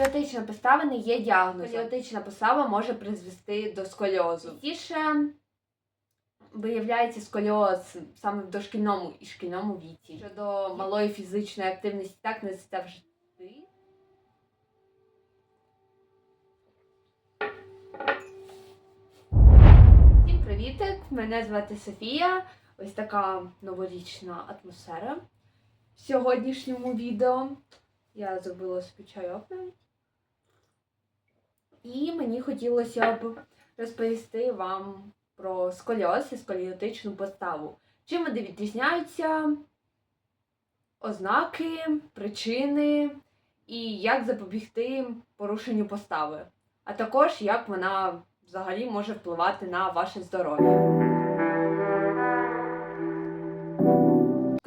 Сколіотична постава не є діагнозом. Сколіотична постава може призвести до сколіозу. Частіше виявляється сколіоз саме в дошкільному і шкільному віці. Щодо малої фізичної активності, так не завжди. Всім привітик! Мене звати Софія. Ось така новорічна атмосфера в сьогоднішньому відео. Я зробила собі чайок навіть. І мені хотілося б розповісти вам про сколіоз і сколіотичну поставу. Чим вони відрізняються, ознаки, причини і як запобігти порушенню постави, а також як вона взагалі може впливати на ваше здоров'я.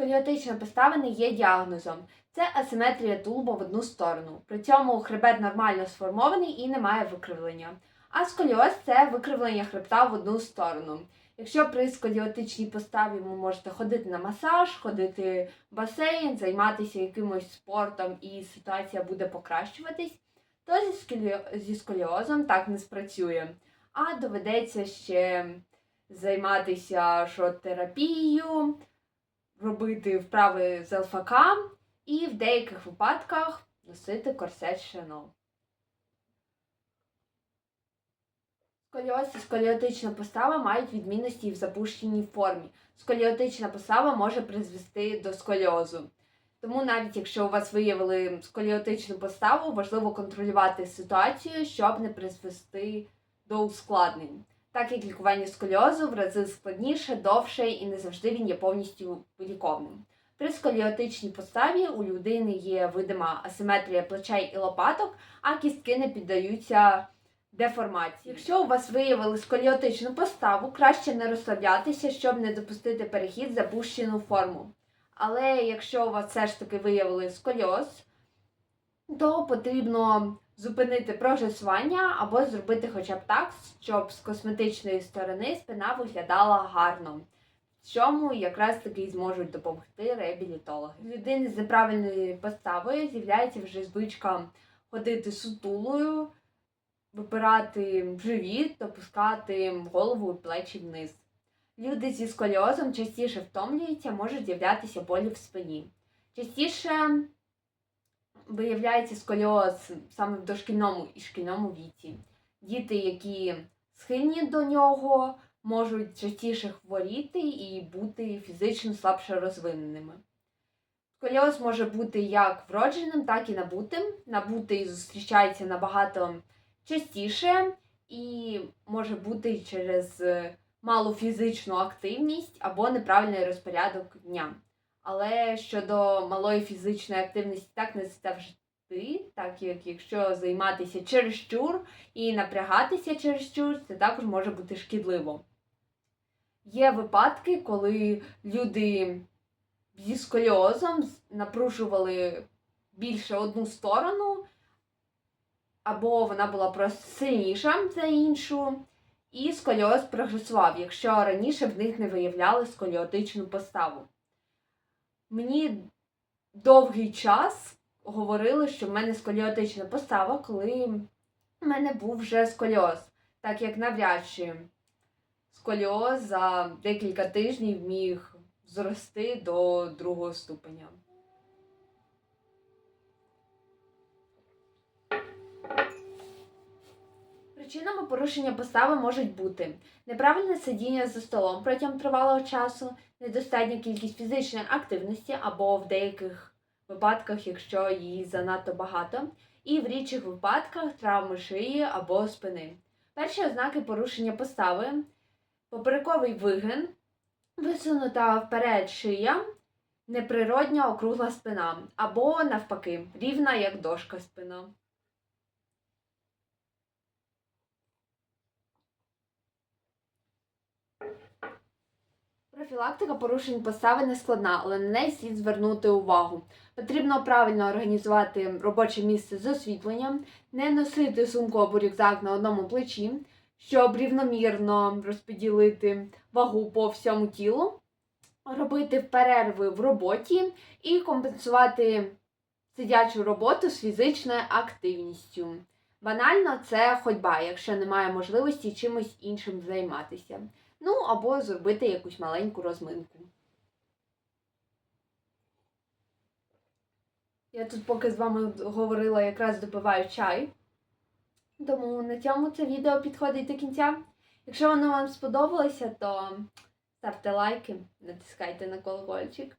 Сколіотична постава не є діагнозом. Це асиметрія тулуба в одну сторону. При цьому хребет нормально сформований і немає викривлення. А сколіоз це викривлення хребта в одну сторону. Якщо при сколіотичній поставі ви можете ходити на масаж, ходити в басейн, займатися якимось спортом і ситуація буде покращуватись, то зі, сколі... зі сколіозом так не спрацює. А доведеться ще займатися шот-терапією, робити вправи з ЛФК і в деяких випадках носити корсет Шано. Сколіоз і сколіотична постава мають відмінності і в запущеній формі. Сколіотична постава може призвести до сколіозу. Тому навіть якщо у вас виявили сколіотичну поставу, важливо контролювати ситуацію, щоб не призвести до ускладнень. Так як лікування сколіозу в рази складніше, довше і не завжди він є повністю виліковним. При сколіотичній поставі у людини є видима асиметрія плечей і лопаток, а кістки не піддаються деформації. Якщо у вас виявили сколіотичну поставу, краще не розслаблятися, щоб не допустити перехід в запущену форму. Але якщо у вас все ж таки виявили сколіоз, то потрібно зупинити прогресування або зробити хоча б так, щоб з косметичної сторони спина виглядала гарно. В чому якраз таки зможуть допомогти реабілітологи. У людини з неправильною поставою з'являється вже звичка ходити сутулою, випирати живіт, опускати голову і плечі вниз. Люди зі сколіозом частіше втомлюються, можуть з'являтися болі в спині. Частіше виявляється сколіоз саме в дошкільному і шкільному віці. Діти, які схильні до нього, можуть частіше хворіти і бути фізично слабше розвиненими. Сколіоз може бути як вродженим, так і набутим. Набутий зустрічається набагато частіше і може бути через малу фізичну активність або неправильний розпорядок дня. Але щодо малої фізичної активності так не завжди, так як якщо займатися чересчур і напрягатися чересчур, це також може бути шкідливо. Є випадки, коли люди зі сколіозом напружували більше одну сторону, або вона була просто сильніша за іншу, і сколіоз прогресував, якщо раніше в них не виявляли сколіотичну поставу. Мені довгий час говорили, що в мене сколіотична постава, коли в мене був вже сколіоз, так як навряд чи сколіоз за декілька тижнів міг зрости до другого ступеня. Причинами порушення постави можуть бути неправильне сидіння за столом протягом тривалого часу, недостатня кількість фізичної активності або в деяких випадках, якщо її занадто багато, і в рідших випадках травми шиї або спини. Перші ознаки порушення постави поперековий вигин, висунута вперед шия, неприродня округла спина, або навпаки, рівна як дошка спина. Профілактика порушень постави не складна, але на неї слід звернути увагу. Потрібно правильно організувати робоче місце з освітленням, не носити сумку або рюкзак на одному плечі, щоб рівномірно розподілити вагу по всьому тілу, робити перерви в роботі і компенсувати сидячу роботу з фізичною активністю. Банально це ходьба, якщо немає можливості чимось іншим займатися. Ну або зробити якусь маленьку розминку. Я тут поки з вами говорила, якраз допиваю чай. Тому на цьому це відео підходить до кінця. Якщо воно вам сподобалося, то ставте лайки, натискайте на колокольчик,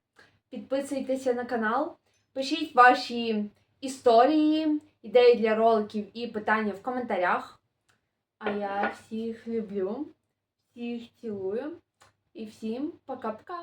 підписуйтеся на канал, пишіть ваші історії, ідеї для роликів і питання в коментарях. А я всіх люблю, всіх цілую і всім пока-пока!